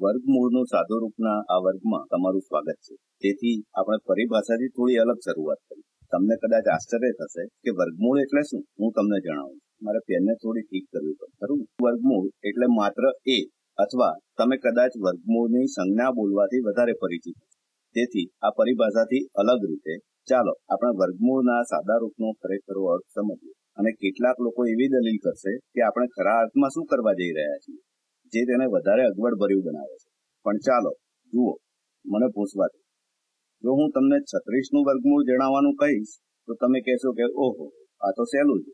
વર્ગમૂળનું સાદુરૂપના આ વર્ગમાં તમારું સ્વાગત છે. તેથી આપણે પરિભાષાથી થોડી અલગ શરૂઆત કરી. તમને કદાચ આશ્ચર્ય થશે કે વર્ગમૂળ એટલે શું? હું તમને જણાવું મારે પેનને થોડી ઠીક કરવી પડે ખરું વર્ગમૂળ એટલે માત્ર એ અથવા તમે કદાચ વર્ગમૂળની સંજ્ઞા બોલવાથી વધારે પરિચિત તેથી આ પરિભાષાથી અલગ રીતે ચાલો આપણે વર્ગમૂળના સાદા રૂપનો ખરેખરો અર્થ સમજીએ અને કેટલાક લોકો એવી દલીલ કરશે કે આપણે ખરા અર્થમાં શું કરવા જઈ રહ્યા છીએ. જે તેને વધારે અગવડ ભર્યું બનાવે છે. પણ ચાલો, જુઓ, મને પૂછવા દો. જો હું તમને છત્રીસનું વર્ગમૂળ જણાવવાનું કહીશ, તો તમે કહેશો કે, ઓહો, આ તો સહેલું છે.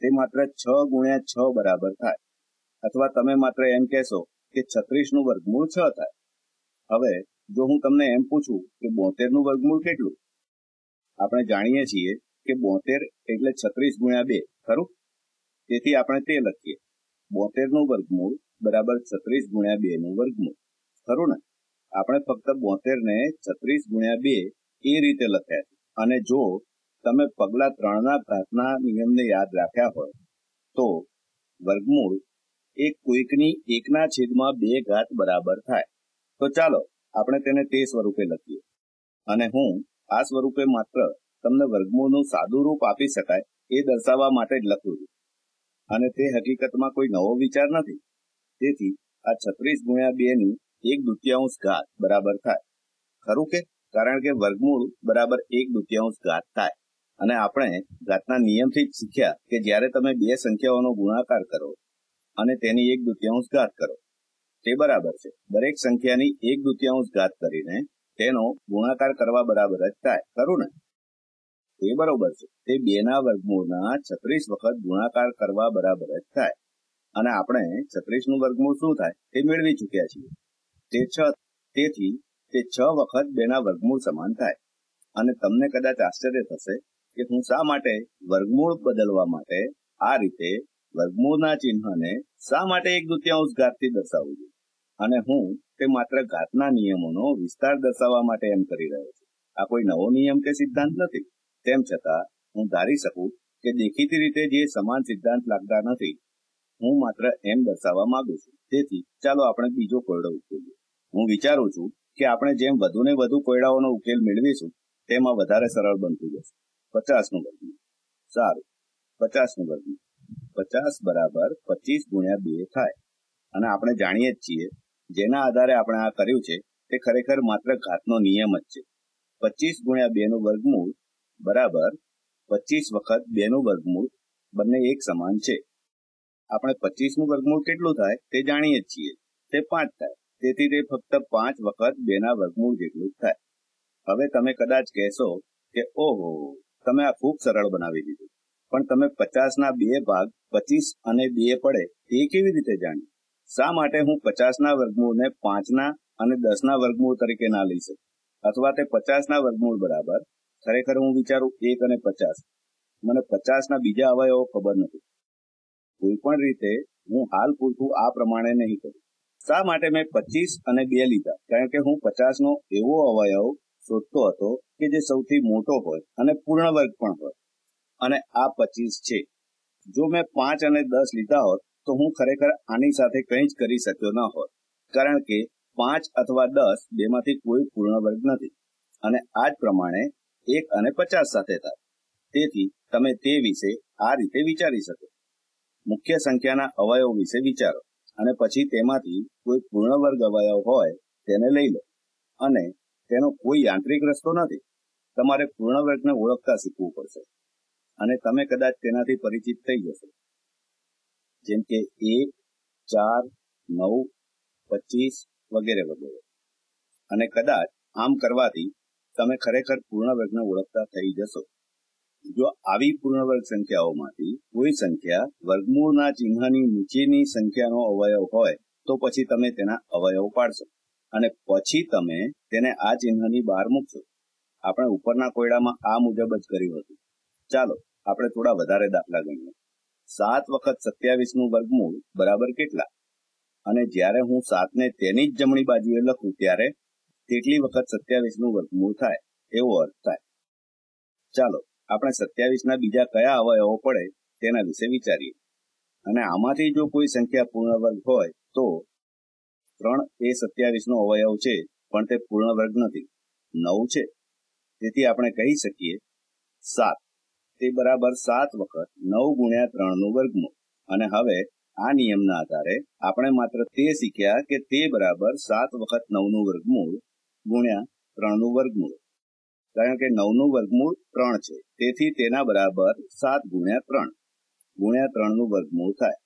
તે માત્ર છ ગુણ્યા છ બરાબર થાય. અથવા તમે માત્ર એમ કહેશો કે, છત્રીસનું વર્ગમૂળ છ થાય. હવે, જો હું તમને એમ પૂછું કે, બોતેરનું વર્ગમૂળ કેટલું? આપણે જાણીએ છીએ કે બોતેર એટલે છત્રીસ ગુણ્યા બે, ખરું? તેથી આપણે તે લખીએ. બોતેરનું વર્ગમૂળ બરાબર છત્રીસ ગુણ્યા બે નું વર્ગમૂળ. ખરું ને? આપણે ફક્ત બોતેર ને છત્રીસ ગુણ્યા બે એ રીતે લખ્યા છે. અને જો તમે પગલા ત્રણના ઘાતના નિયમને યાદ રાખ્યા હોય, તો વર્ગમૂળ એક કોઈકની એકના છેદમાં બે ઘાત બરાબર થાય. તો ચાલો, આપણે તેને તે સ્વરૂપે લખીએ. અને હું આ સ્વરૂપે માત્ર તમને વર્ગમૂળનું સાદું રૂપ આપી શકાય એ દર્શાવવા માટે જ લખું છું. અને તે હકીકતમાં કોઈ નવો વિચાર નથી. તેથી આ છત્રીસ ગુણ્યા બે ની એક દુત્યાંશ ઘાત બરાબર થાય. ખરું કે? કારણ કે વર્ગમૂળ બરાબર એક દુત્યાંશ ઘાત થાય. અને આપણે ઘાતના નિયમથી જ શીખ્યા કે જ્યારે તમે બે સંખ્યાઓનો ગુણાકાર કરો અને તેની એક દુત્યાંશ ઘાત કરો, તે બરાબર છે. દરેક સંખ્યાની એક દુત્યાંશ ઘાત કરીને તેનો ગુણાકાર કરવા બરાબર જ થાય. ખરું ને? તે બરોબર છે. તે બેના વર્ગમૂળના છત્રીસ વખત ગુણાકાર કરવા બરાબર જ થાય. અને આપણે છત્રીસનું વર્ગમૂળ શું થાય તે મેળવી ચૂક્યા છીએ. તે છ, તેથી તે છ વખત બેના વર્ગમૂળ સમાન થાય. અને તમને કદાચ આશ્ચર્ય થશે કે હું શા માટે વર્ગમૂળ બદલવા માટે આ રીતે વર્ગમૂળના ચિહ્નને શા માટે એક દુત્યાંશ ઘાતથી દર્શાવું છું? અને હું તે માત્ર ઘાતના નિયમોનો વિસ્તાર દર્શાવવા માટે એમ કરી રહ્યો છું. આ કોઈ નવો નિયમ કે સિદ્ધાંત નથી. તેમ છતાં હું ધારી શકું કે દેખીતી રીતે જે સમાન સિદ્ધાંત લાગતા નથી હું માત્ર એમ દર્શાવવા માંગુ છું. તેથી, ચાલો આપણે બીજો કોયડો ઉકેલીએ. હું વિચારું છું કે આપણે જેમ વધુ ને વધુ કોયડાઓનો ઉકેલ મેળવીશું, તેમાં વધારે સરળ બનતું જશે. પચાસનું વર્ગમૂળ. સારું. પચાસનું વર્ગમૂળ. પચાસ બરાબર પચીસ ગુણ્યા બે થાય. અને આપણે જાણીએ જ છીએ, જેના આધારે આપણે આ કર્યું છે, તે ખરેખર માત્ર ઘાતનો નિયમ જ છે. પચીસ ગુણ્યા બે નું વર્ગમૂળ બરાબર પચીસ વખત બે નું વર્ગમૂળ બંને એક સમાન છે. આપણે પચીસનું વર્ગમૂળ કેટલું થાય તે જાણીએ છીએ. તે પાંચ થાય. તેથી તે ફક્ત પાંચ વખત બેના વર્ગમૂળ જેટલું જ થાય. હવે તમે કદાચ કહેશો કે, ઓહો, તમે આ ખૂબ સરળ બનાવી દીધું. પણ તમે પચાસના બે ભાગ, પચીસ અને બે પડે તે કેવી રીતે જાણી શા માટે હું પચાસના વર્ગમૂળને પાંચના અને દસના વર્ગમૂળ તરીકે ના લઈ શકું? અથવા તે પચાસના વર્ગમૂળ બરાબર? ખરેખર હું વિચારું એક અને પચાસ. મને પચાસના બીજા અવયવો ખબર નથી. કોઈ પણ રીતે હું હાલ પૂરતું આ પ્રમાણે નહીં કરું. શા માટે મેં પચીસ અને બે લીધા? કારણ કે હું પચાસનો એવો અવયવ શોધતો હતો કે જે સૌથી મોટો હોય અને પૂર્ણ વર્ગ પણ હોય. અને આ પચીસ છે. જો મેં પાંચ અને દસ લીધા હોત, તો હું ખરેખર આની સાથે કંઈ જ કરી શક્યો ન હોત. કારણ કે પાંચ અથવા દસ બેમાંથી કોઈ પૂર્ણ વર્ગ નથી. અને આ જ પ્રમાણે એક અને પચાસ સાથે થાય. તેથી તમે તે વિશે આ રીતે વિચારી શકો. મુખ્ય સંખ્યાના અવયવ વિશે વિચારો અને પછી તેમાંથી કોઈ પૂર્ણ વર્ગ અવયવ હોય તેને લઈ લો. અને તેનો કોઈ યાંત્રિક રસ્તો નથી. તમારે પૂર્ણ વર્ગને ઓળખતા શીખવું પડશે. અને તમે કદાચ તેનાથી પરિચિત થઈ જશો. જેમ કે એક, ચાર, નવ, પચીસ વગેરે વગેરે. અને કદાચ આમ કરવાથી તમે ખરેખર પૂર્ણ વર્ગને ઓળખતા થઈ જશો. જો આવી પૂર્ણ વર્ગ સંખ્યાઓમાંથી કોઈ સંખ્યા વર્ગમૂળના ચિહ્નની નીચેની સંખ્યાનો અવયવ હોય, તો પછી તમે તેના અવયવ પાડશો. અને પછી તમે તેને આ ચિહ્નની બહાર મૂકશો. આપણે ઉપરના કોયડામાં આ મુજબ જ કર્યું હતું. ચાલો, આપણે થોડા વધારે દાખલા ગણીએ. સાત વખત સત્યાવીસનું વર્ગમૂળ બરાબર કેટલા? અને જ્યારે હું સાતને તેની જ જમણી બાજુએ લખું, ત્યારે તેટલી વખત સત્યાવીસનું વર્ગમૂળ થાય. એવો અર્થ થાય. ચાલો આપણે સત્યાવીસ ના બીજા કયા અવયવો પડે તેના વિશે વિચારીએ. અને આમાંથી જો કોઈ સંખ્યા પૂર્ણ વર્ગ હોય તો ત્રણ એ સત્યાવીસ નો અવયવ છે, પણ તે પૂર્ણ વર્ગ નથી. નવ છે. તેથી આપણે કહી શકીએ સાત. તે બરાબર સાત વખત નવ ગુણ્યા ત્રણનું વર્ગમૂળ. અને હવે આ નિયમના આધારે આપણે માત્ર તે શીખ્યા કે તે બરાબર સાત વખત નવનું વર્ગમૂળ ગુણ્યા ત્રણનું વર્ગમૂળ. કારણ કે નવનું વર્ગમૂળ ત્રણ છે. તેથી તેના બરાબર સાત ગુણ્યા ત્રણ. ગુણ્યા ત્રણનું વર્ગમૂળ થાય.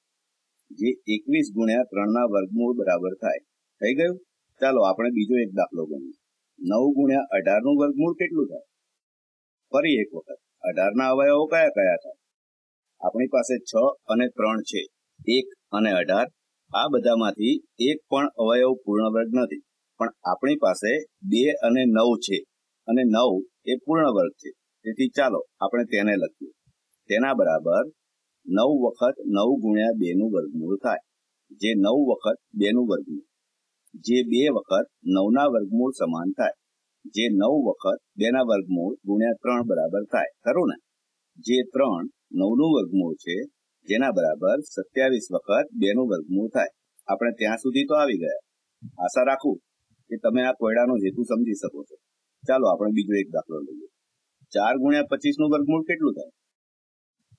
જે એકવીસ ગુણ્યા ત્રણના વર્ગમૂળ બરાબર થાય. થઈ ગયું? ચાલો આપણે બીજો એક દાખલો ગણીએ. નવ ગુણ્યા અઢારનું વર્ગમૂળ કેટલું થાય? ફરી એક વખત. અઢારના અવયવો કયા કયા થાય? આપણી પાસે છ અને ત્રણ છે. એક અને અઢાર. આ બધામાંથી એક પણ અવયવ પૂર્ણ વર્ગ નથી. પણ આપણી પાસે બે અને નવ છે. અને નવ એ પૂર્ણ વર્ગ છે. તેથી ચાલો આપણે તેને લખીએ. તેના બરાબર નવ વખત નવ ગુણ્યા બે નું વર્ગમૂળ થાય. જે નવ વખત બે નું વર્ગમૂળ. જે બે વખત નવના વર્ગમૂળ સમાન થાય. જે નવ વખત બે ના વર્ગમૂળ ગુણ્યા ત્રણ બરાબર થાય. ખરું ને? જે ત્રણ નવનું વર્ગમૂળ છે, જેના બરાબર સત્યાવીસ વખત બે નું વર્ગમૂળ થાય. આપણે ત્યાં સુધી તો આવી ગયા. આશા રાખું કે તમે આ કોયડાનો હેતુ સમજી શકો છો. ચાલો આપણે બીજો એક દાખલો લઈએ. ચાર ગુણ્યા પચીસનું વર્ગમૂળ કેટલું થાય?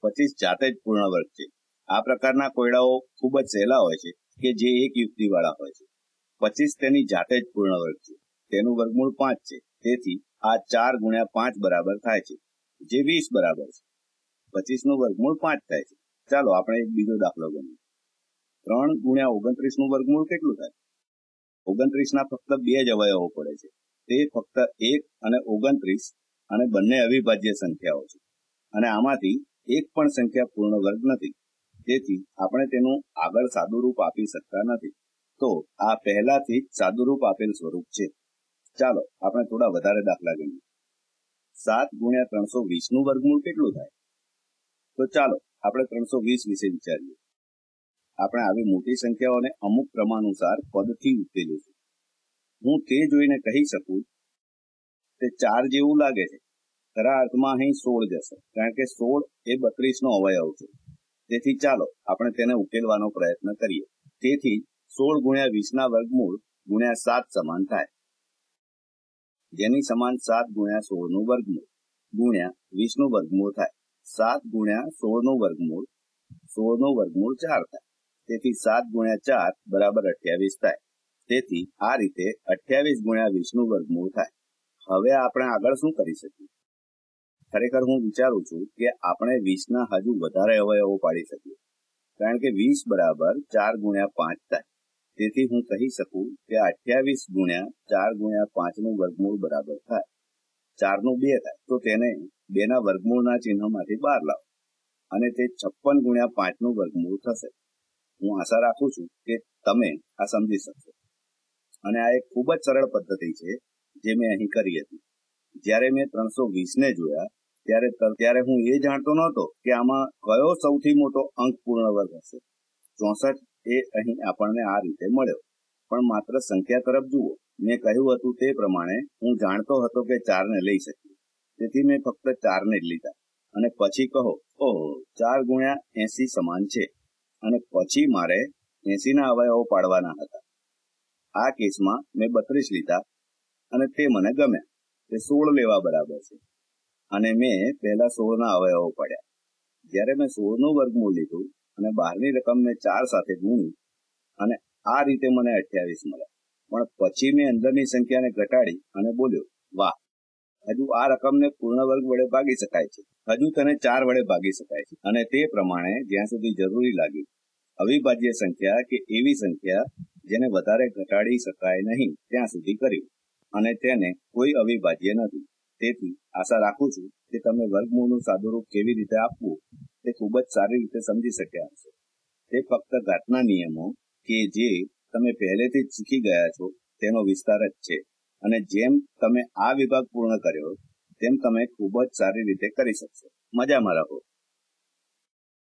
પચીસ જાતે જ પૂર્ણ વર્ગ છે. આ પ્રકારના કોયડાઓ ખૂબ જ સહેલા હોય છે કે જે એક યુક્તિ વાળા હોય છે. પચીસ તેની જાતે જ પૂર્ણ વર્ગ છે. તેનું વર્ગમૂળ પાંચ છે. તેથી આ ચાર ગુણ્યા પાંચ બરાબર થાય છે, જે વીસ બરાબર છે. પચીસનું વર્ગમૂળ પાંચ થાય છે. ચાલો આપણે એક બીજો દાખલો ગણીએ. ત્રણ ગુણ્યા ઓગણત્રીસનું વર્ગમૂળ કેટલું થાય? ઓગણત્રીસ ના ફક્ત બે જ અવયવો પડે છે. તે ફક્ત એક અને ઓગણત્રીસ અને બંને અવિભાજ્ય સંખ્યાઓ છે. અને આમાંથી એક પણ સંખ્યા પૂર્ણ વર્ગ નથી. તેથી આપણે તેનું આગળ સાદુરૂપ આપી શકતા નથી. તો આ પહેલાથી જ સાદુરૂપ આપેલ સ્વરૂપ છે. ચાલો આપણે થોડા વધારે દાખલા ગણીએ. સાત ગુણ્યા ત્રણસો વીસનું વર્ગમૂળ કેટલું થાય? તો ચાલો આપણે ત્રણસો વીસ વિશે વિચારીએ. આપણે આવી મોટી સંખ્યાઓને અમુક ક્રમાનુસાર પદથી ઉત્તેજીશું હું તે જોઈને કહી શકું તે ચાર જેવું લાગે છે. ખરા અર્થમાં અહીં સોળ જશે, કારણ કે સોળ એ બત્રીસ નો અવયવ છે. તેથી ચાલો, આપણે તેને ઉકેલવાનો પ્રયત્ન કરીએ. તેથી સોળ ગુણ્યા વીસ ના વર્ગમૂળ ગુણ્યા સાત સમાન થાય. જેની સમાન સાત ગુણ્યા સોળનું વર્ગમૂળ ગુણ્યા વીસનું વર્ગમૂળ થાય. સાત ગુણ્યા સોળનું વર્ગમૂળ સોળનું વર્ગમૂળ ચાર થાય. તેથી સાત ગુણ્યા ચાર બરાબર અઠ્યાવીસ થાય. તેથી આ રીતે અઠ્યાવીસ ગુણ્યા વીસનું વર્ગમૂળ થાય. હવે આપણે આગળ શું કરી શકીએ? ખરેખર હું વિચારું છું કે આપણે વીસના હજુ વધારે અવયવો પાડી શકીએ. કારણ કે વીસ બરાબર ચાર ગુણ્યા પાંચ થાય. તેથી હું કહી શકું કે અઠ્યાવીસ ગુણ્યા ચાર ગુણ્યા પાંચનું વર્ગમૂળ બરાબર થાય. ચારનું બે થાય, તો તેને બેના વર્ગમૂળના ચિહ્નમાંથી બહાર લાવો. અને તે છપ્પન ગુણ્યા પાંચનું વર્ગમૂળ થશે. હું આશા રાખું છું કે તમે આ સમજી શકશો. અને આ એક ખૂબ જ સરળ પદ્ધતિ છે જે મેં અહીં કરી હતી. જ્યારે મેં ત્રણસો વીસને જોયા, ત્યારે ત્યારે હું એ જાણતો નહોતો કે આમાં કયો સૌથી મોટો અંક પૂર્ણ વર્ગ હશે. ચોસઠ એ અહીં આપણને આ રીતે મળ્યો. પણ માત્ર સંખ્યા તરફ જુઓ. મેં કહ્યું હતું તે પ્રમાણે હું જાણતો હતો કે ચારને લઈ શકીએ. તેથી મેં ફક્ત ચારને જ લીધા. અને પછી કહો, ઓહો, ચાર ગુણ્યા એસી સમાન છે. અને પછી મારે એસીના અવયવો પાડવાના હતા. આ કેસમાં મેં બત્રીસ લીધા અને તે મને ગમ્યા તે સોળ લેવા બરાબર છે. અને મેં પહેલા સોળના અવયવો પડ્યા. જ્યારે મેં સોળનું વર્ગમૂળ લીધું અને બહારની રકમને ચાર સાથે ગુણી અને આ રીતે મને અઠ્યાવીસ મળ્યા. પણ પછી મેં અંદરની સંખ્યાને ઘટાડી અને બોલ્યો, વાહ, હજુ આ રકમને પૂર્ણ વર્ગ વડે ભાગી શકાય છે. હજુ તેને ચાર વડે ભાગી શકાય છે. અને તે પ્રમાણે જ્યાં સુધી જરૂરી લાગી અવિભાજ્ય સંખ્યા કે એવી સંખ્યા જેને વધારે ઘટાડી શકાય નહીં ત્યાં સુધી કર્યું. અને તેને કોઈ અવિભાજ્ય નથી. તેથી આશા રાખું છું કે તમે વર્ગમૂળનું સાદુરૂપ કેવી રીતે આપવું તે ખૂબ જ સારી રીતે સમજી શક્યા હશો. તે ફક્ત ઘાટના નિયમો કે જે તમે પહેલેથી જ શીખી ગયા છો તેનો વિસ્તાર જ છે. અને જેમ તમે આ વિભાગ પૂર્ણ કર્યો, તેમ તમે ખૂબ જ સારી રીતે કરી શકશો. મજામાં રહો.